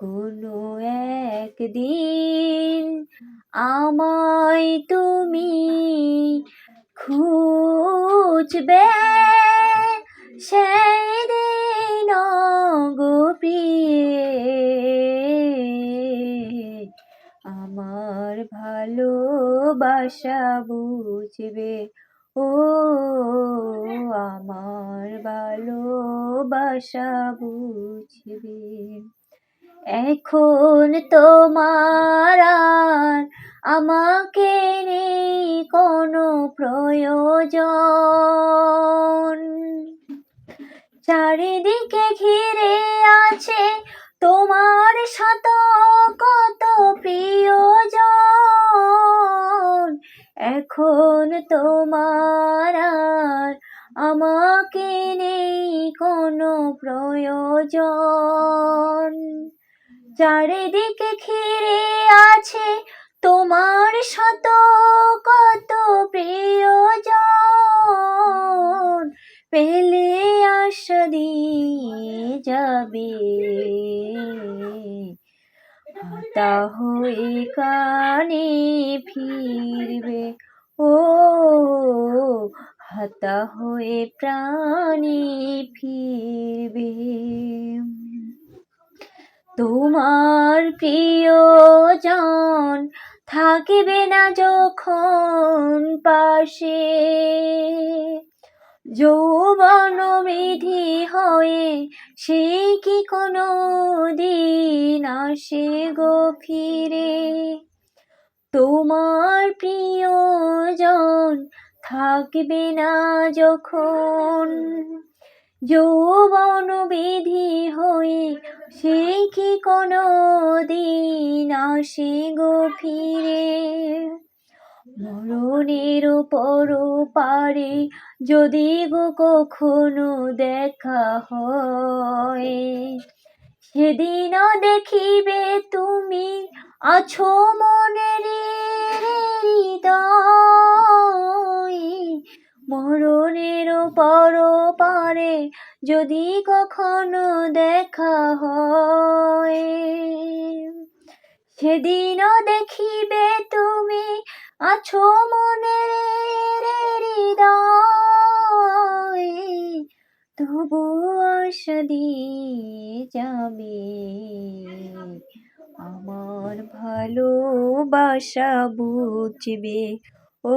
কোনো একদিন আমায় তুমি খুঁজবে। সেই দিন গোপিয়ে আমার ভালোবাসা বুঝবে। ও, আমার ভালোবাসা বুঝবে। এখন তোমার আমাকে নেই কোনো প্রয়োজন। চারিদিকে ঘিরে আছে তোমার শত কত প্রিয়জন। এখন তোমার আমাকে নেই কোনো প্রয়োজন। চারিদিকে ঘিরে আছে তোমার শত কত প্রিয়জন। পেলে আশা দিয়ে যাবে। হাতা হয়ে কানে ফিরবে। ও হাতা হয়ে প্রাণে ফিরবে। তোমার প্রিয়জন থাকিবে না যখন পাশে। যৌবন বিধি হয়ে সে কি কোনো দিন আসে গো ফিরে? তোমার প্রিয়জন থাকবে না যখন? যৌবন কি কোনো দিন আসে গো ফিরে। মরণের পর পারে যদি গো কখনো দেখা হয়। সেদিন দেখিবে তুমি আছো মনের মরণের পর পারে যদি কখনো দেখা হয় সেদিন দেখিবে তুমি আছো হৃদয়। তবু আশা যাবে আমার ভালোবাসা বুঝবে। ও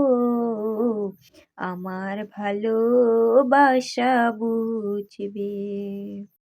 আমার ভালোবাসা বুঝবে।